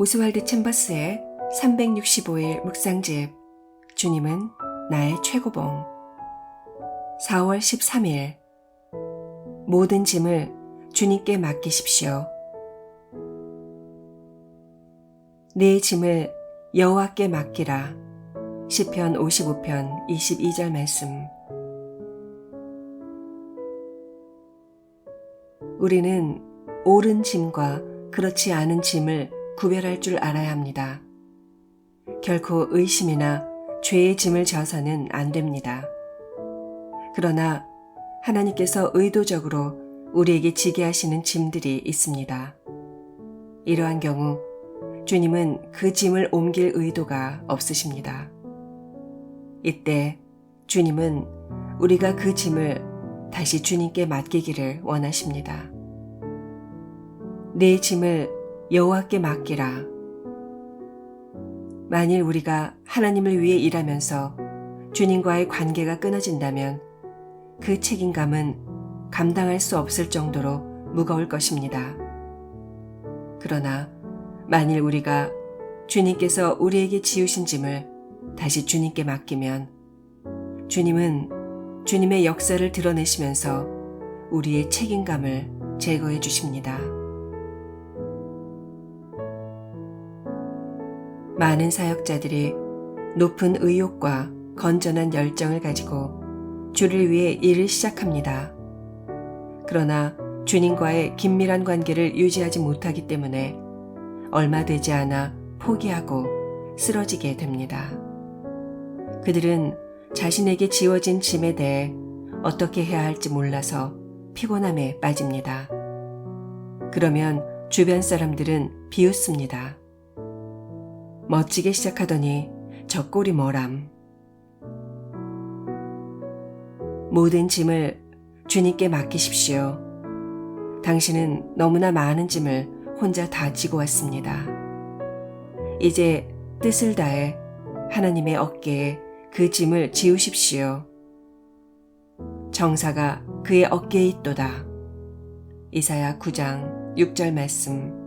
오스왈드 챔버스의 365일 묵상집 주님은 나의 최고봉 4월 13일 모든 짐을 주님께 맡기십시오. 네 짐을 여호와께 맡기라. 시편 55편 22절 말씀. 우리는 옳은 짐과 그렇지 않은 짐을 구별할 줄 알아야 합니다. 결코 의심이나 죄의 짐을 져서는 안 됩니다. 그러나 하나님께서 의도적으로 우리에게 지게 하시는 짐들이 있습니다. 이러한 경우 주님은 그 짐을 옮길 의도가 없으십니다. 이때 주님은 우리가 그 짐을 다시 주님께 맡기기를 원하십니다. 내 짐을 여호와께 맡기라. 만일 우리가 하나님을 위해 일하면서 주님과의 관계가 끊어진다면 그 책임감은 감당할 수 없을 정도로 무거울 것입니다. 그러나 만일 우리가 주님께서 우리에게 지우신 짐을 다시 주님께 맡기면 주님은 주님의 역사를 드러내시면서 우리의 책임감을 제거해 주십니다. 많은 사역자들이 높은 의욕과 건전한 열정을 가지고 주를 위해 일을 시작합니다. 그러나 주님과의 긴밀한 관계를 유지하지 못하기 때문에 얼마 되지 않아 포기하고 쓰러지게 됩니다. 그들은 자신에게 지워진 짐에 대해 어떻게 해야 할지 몰라서 피곤함에 빠집니다. 그러면 주변 사람들은 비웃습니다. 멋지게 시작하더니 저 꼴이 뭐람. 모든 짐을 주님께 맡기십시오. 당신은 너무나 많은 짐을 혼자 다 지고 왔습니다. 이제 뜻을 다해 하나님의 어깨에 그 짐을 지우십시오. 정사가 그의 어깨에 있도다. 이사야 9장 6절 말씀.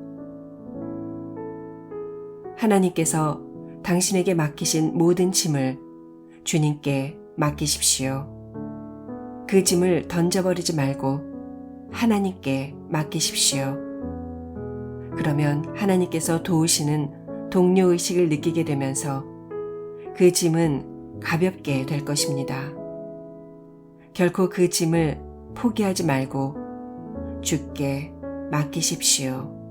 하나님께서 당신에게 맡기신 모든 짐을 주님께 맡기십시오. 그 짐을 던져버리지 말고 하나님께 맡기십시오. 그러면 하나님께서 도우시는 동료 의식을 느끼게 되면서 그 짐은 가볍게 될 것입니다. 결코 그 짐을 포기하지 말고 주께 맡기십시오.